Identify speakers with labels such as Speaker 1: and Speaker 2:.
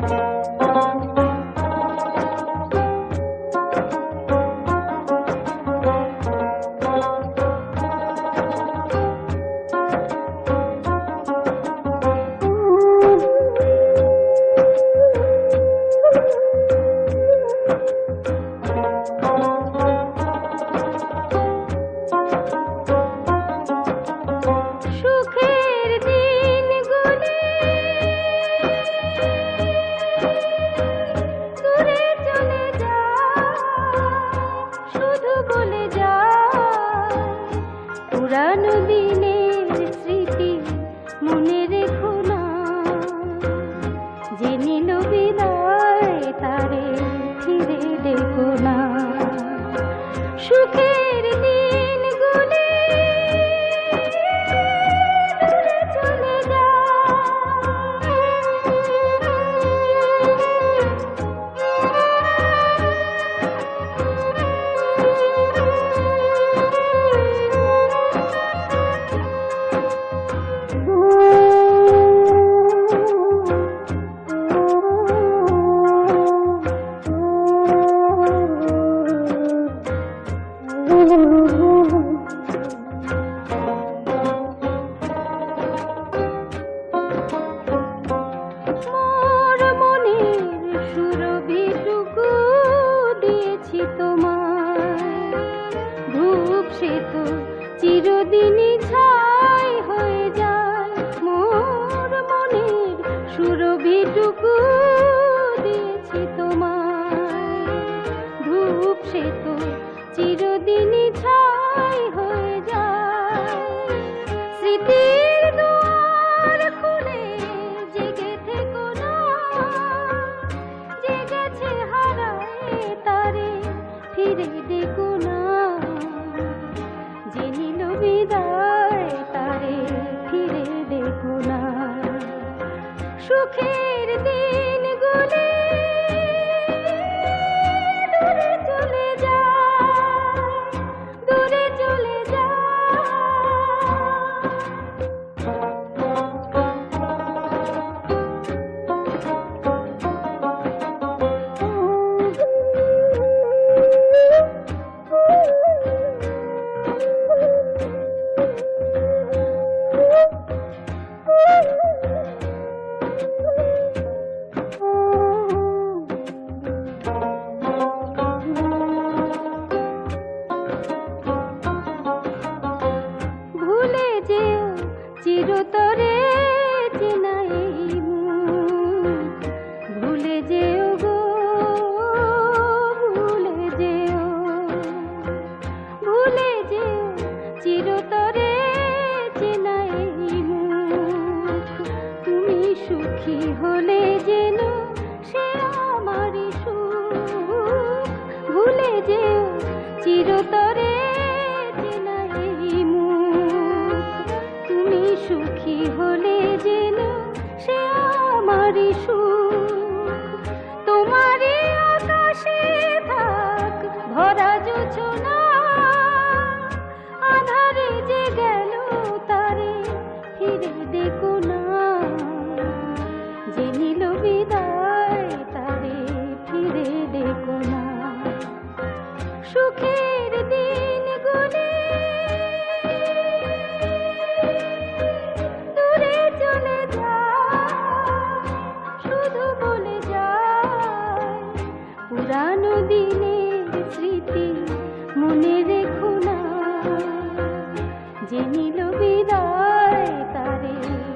Speaker 1: Thank you. রেখো না। তারে দেখো না। সুখের তো চিরদিনই হয়ে যায়। সুরভিটুকু ফিরে দেখো সুখী হলে যেন সে আমারই সুখ। ভুলে যেও চিরতরে চেনাই মুখ। তুমি সুখী হলে যেন সে আমারই সুখ। দিনের স্মৃতি মনে রেখো না। যে নিল বিদায় তারে।